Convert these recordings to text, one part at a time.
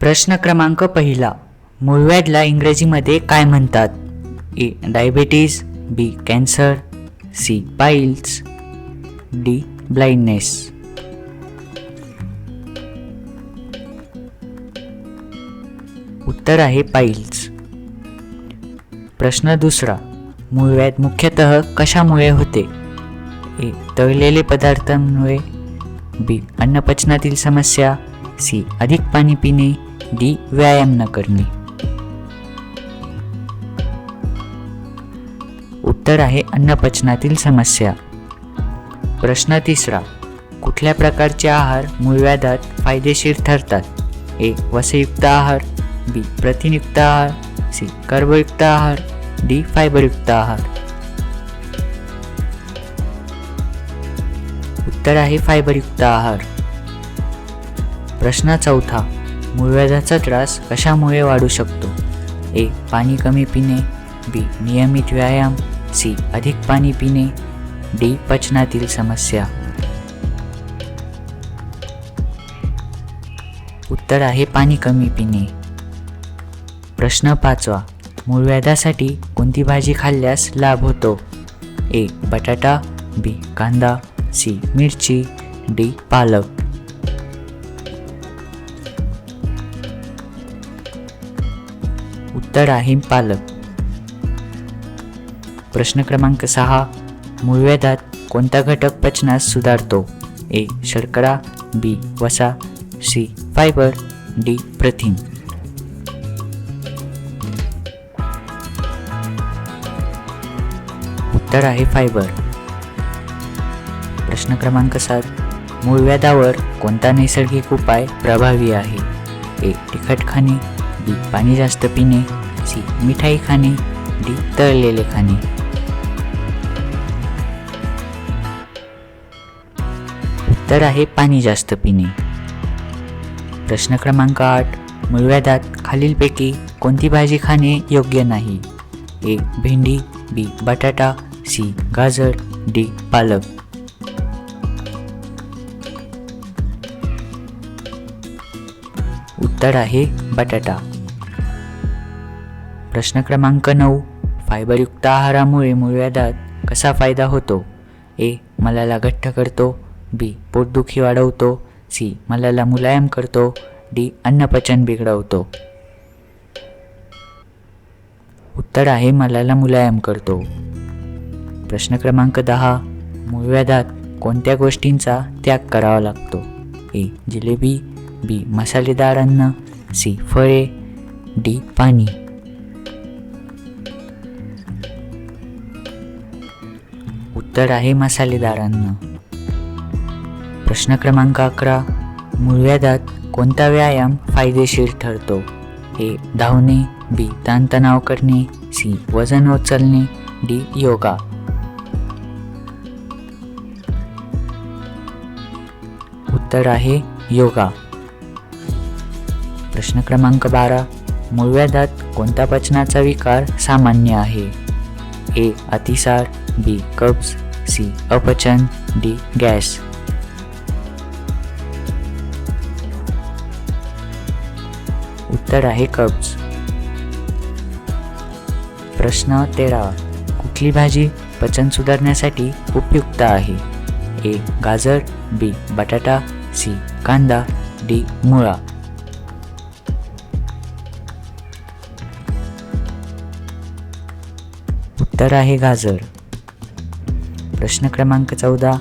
प्रश्न क्रमांक पहिला. मुळव्याधला इंग्रजीमध्ये काय म्हणतात? A. Diabetes B. Cancer C. Piles D. Blindness. उत्तर आहे पाईल्स. प्रश्न दुसरा. मूळव्याध मुख्यतः कशामुळे होते? ए. तळलेले पदार्थांमुळे बी. अन्नपचनातील समस्या सी. अधिक पाणी पिणे डी व्यायाम न करणे. उत्तर आहे अन्नपचनातील समस्या. प्रश्न तिसरा कुठल्या प्रकारचे आहार मूळव्याधात फायदेशीर ठरतात? ए वसयुक्त आहार बी प्रथिनयुक्त आहार सी कर्बयुक्त आहार डी फायबरयुक्त आहार. उत्तर आहे फायबरयुक्त आहार. प्रश्न चौथा मूळव्याधाचा त्रास कशामुळे वाढू शकतो? ए. पाणी कमी पिणे. बी. नियमित व्यायाम. सी. अधिक पाणी पिणे. डी. पचनातील समस्या. उत्तर आहे पाणी कमी पिणे. प्रश्न पाचवा. मूळव्याधासाठी कोणती भाजी खाल्ल्यास लाभ होतो? ए. बटाटा. बी. कांदा. सी. मिरची. डी. पालक. उत्तर आहे पालक प्रश्न क्रमांक सहा. मूळवेदात कोणता घटक पचनास सुधारतो? ए. शर्करा बी. वसा सी. Fibre D. प्रथिन. उत्तर आहे फायबर. प्रश्न क्रमांक सात. मूळव्याधावर कोणता नैसर्गिक उपाय प्रभावी आहे? ए. तिखट खाणे बी पाणी जास्त पिणे सी मिठाई खाणे डी तळलेले खाणे. उत्तर आहे पाणी जास्त पिणे. प्रश्न क्रमांक आठ मूळव्याधात खालीलपैकी कोणती भाजी खाणे योग्य नाही? ए भेंडी बी बटाटा सी गाजर डी पालक. उत्तर आहे बटाटा. प्रश्न क्रमांक नऊ. फायबरयुक्त आहारामुळे मूळव्याधात कसा फायदा होतो? ए. मलाला घट्ट करतो. बी. पोटदुखी वाढवतो. सी. मलाला मुलायम करतो. डी. अन्नपचन बिघडवतो. उत्तर आहे मलाला मुलायम करतो. प्रश्न क्रमांक दहा. मूळव्याधात कोणत्या गोष्टींचा त्याग करावा लागतो? ए. जिलेबी. बी. मसालेदार अन्न. सी. फळे. डी. पाणी. उत्तर आहे मसालेदार अन्न प्रश्न क्रमांक अकरा मूळव्याधात कोणता व्यायाम फायदेशीर ठरतो? ए धावणे बी ताणतणाव करणे सी वजन उचलणे डी योगा. उत्तर आहे योगा. प्रश्न क्रमांक बारा मूळव्याधात कोणत्या पचनाचा विकार सामान्य आहे? ए अतिसार बी कब्ज सी अपचन डी गॅस. उत्तर आहे कब्ज. प्रश्न तेरा कुठली भाजी पचन सुधारण्यासाठी उपयुक्त आहे? ए गाजर. बी बटाटा. सी कांदा. डी मुळा. उत्तर आहे गाजर. प्रश्न क्रमांक चौदा.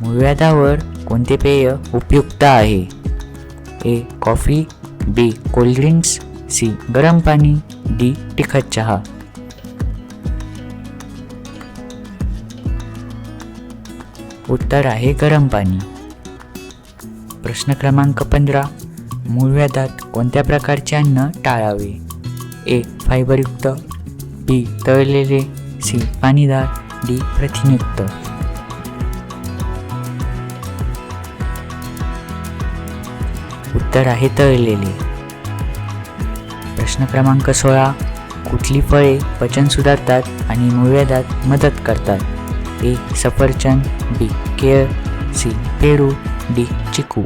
मूळव्याधावर कोणते पेय उपयुक्त आहे? A coffee B cold drinks C गरम पाणी डी तिखट चहा. उत्तर आहे गरम पाणी. प्रश्न क्रमांक पंधरा. मूळव्याधात कोणत्या प्रकारचे अन्न टाळावे? ए फायबरयुक्त बी तळलेले सी पाणीदार डी प्रथिनयुक्त. उत्तर आहे तळलेले. प्रश्न क्रमांक सोळा कुठली फळे पचन सुधारतात आणि मूळव्याधात मदत करतात? ए सफरचंद बी केळ सी पेरू डी चिकू.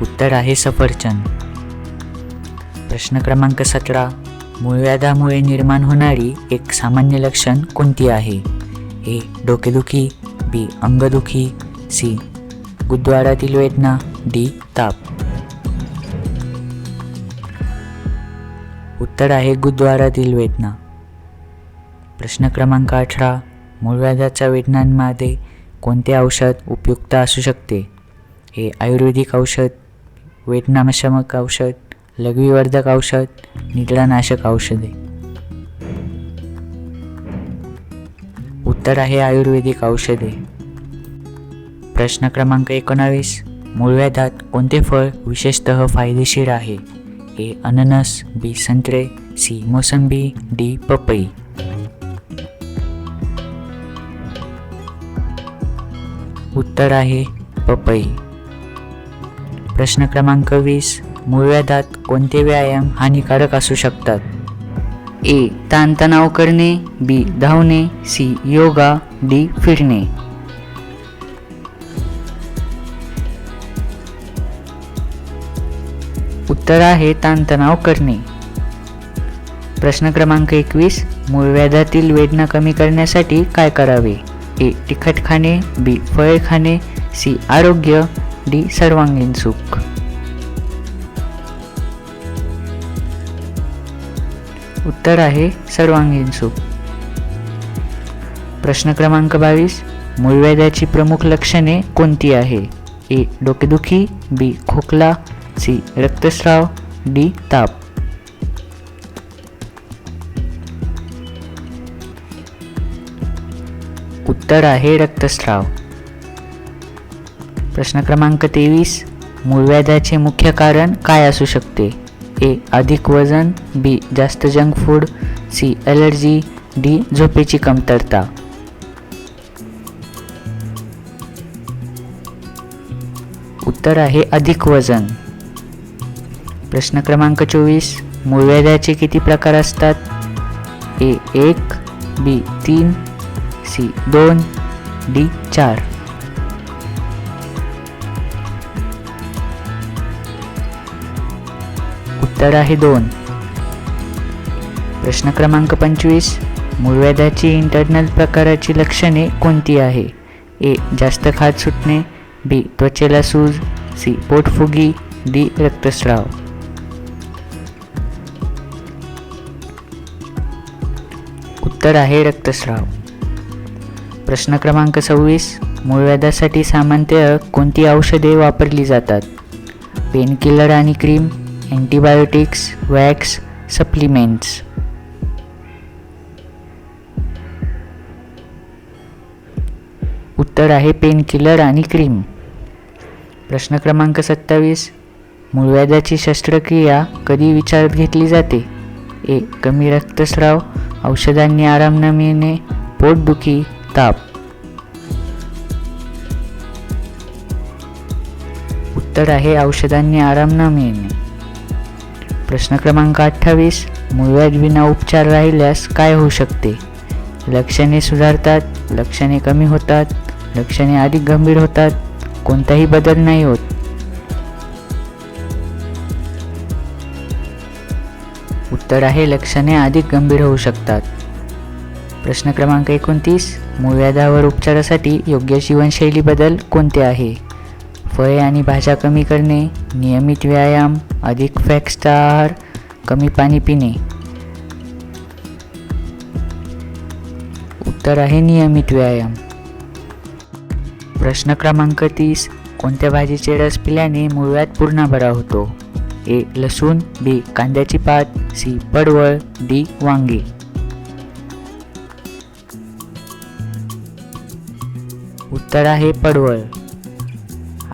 उत्तर आहे सफरचंद. प्रश्न क्रमांक सतरा मूळव्याधामुळे निर्माण होणारी एक सामान्य लक्षण कोणती आहे? ए डोकेदुखी बी अंगदुखी सी गुद्वारातील वेदना डी ताप. उत्तर आहे गुद्वारातील वेदना. प्रश्न क्रमांक अठरा मूळव्याधाच्या वेदनांमध्ये कोणते औषध उपयुक्त असू शकते? हे आयुर्वेदिक औषध वेदनामशमक औषध लघवीवर्धक औषध निद्रानाशक औषधे. उत्तर आहे आयुर्वेदिक औषधे. प्रश्न क्रमांक एकोणावीस. मूळव्याधात कोणते फळ विशेषतः फायदेशीर आहे? ए अननस बी संत्रे सी मोसंबी डी पपई. उत्तर आहे पपई. प्रश्न क्रमांक वीस. मूळव्याधात कोणते व्यायाम हानिकारक असू शकतात? ए ताणतणाव करणे बी धावणे सी योगा डी फिरणे. उत्तर आहे ताणतणाव करणे. प्रश्न क्रमांक एकवीस मूळव्याधातील वेदना कमी करण्यासाठी काय करावे? ए तिखट खाणे बी फळे खाणे सी आरोग्य डी सर्वांगीण सुख. उत्तर आहे सर्वांगीण सुख प्रश्न क्रमांक बावीस मूळव्याधाची प्रमुख लक्षणे कोणती आहे? ए डोकेदुखी बी खोकला सी रक्तस्राव डी ताप. उत्तर आहे रक्तस्राव. प्रश्न क्रमांक तेवीस मूळव्याधाचे मुख्य कारण काय असू शकते? ए अधिक वजन बी जास्त junk food C allergy D झोपेची कमतरता. उत्तर आहे अधिक वजन. प्रश्न क्रमांक चोवीस मूळव्याधाचे किती प्रकार असतात? ए एक बी तीन सी दोन डी चार. उत्तर आहे दोन. प्रश्न क्रमांक पंचवीस मूळव्याधाची इंटरनल प्रकाराची लक्षणे कोणती आहे? ए जास्त खाज सुटणे बी त्वचेला सूज सी पोटफुगी डी रक्तस्राव. उत्तर आहे रक्तस्राव. प्रश्न क्रमांक सव्वीस मूळव्याधासाठी सामान्यतः कोणती औषधे वापरली जातात? पेनकिलर आणि क्रीम antibiotics, वॅक्स सप्लिमेंट्स उत्तर आहे पेनकिलर आणि क्रीम प्रश्न क्रमांक सत्तावीस. मूळव्याधाची शस्त्रक्रिया कधी विचारात घेतली जाते? ए. कमी रक्तस्राव औषधांनी आराम न मिळणे पोटदुखी ताप. उत्तर आहे औषधांनी आराम न मिळणे. प्रश्न क्रमांक अठ्ठावीस. मूळव्याध विना उपचार राहिल्यास काय होऊ शकते? लक्षणे सुधारतात लक्षणे कमी होतात लक्षणे अधिक गंभीर होतात कोणताही बदल नाही होत. उत्तर आहे लक्षणे अधिक गंभीर होऊ शकतात. प्रश्न क्रमांक एकोणतीस. मूळव्याधावर उपचारासाठी योग्य जीवनशैली बदल कोणते आहे? फळे आणि भाज्या कमी करणे नियमित व्यायाम अधिक फॅक्सचा आहार कमी पाणी पिणे. उत्तर आहे नियमित व्यायाम. प्रश्न क्रमांक तीस कोणत्या भाजीचे रस पिल्याने मुळव्यात पूर्ण बरा होतो? ए लसूण बी कांद्याची पात सी पडवळ डी वांगे. उत्तर आहे पडवळ.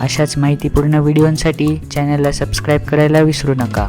अशाच माहितीपूर्ण व्हिडिओंसाठी चॅनलला सबस्क्राईब करायला विसरू नका.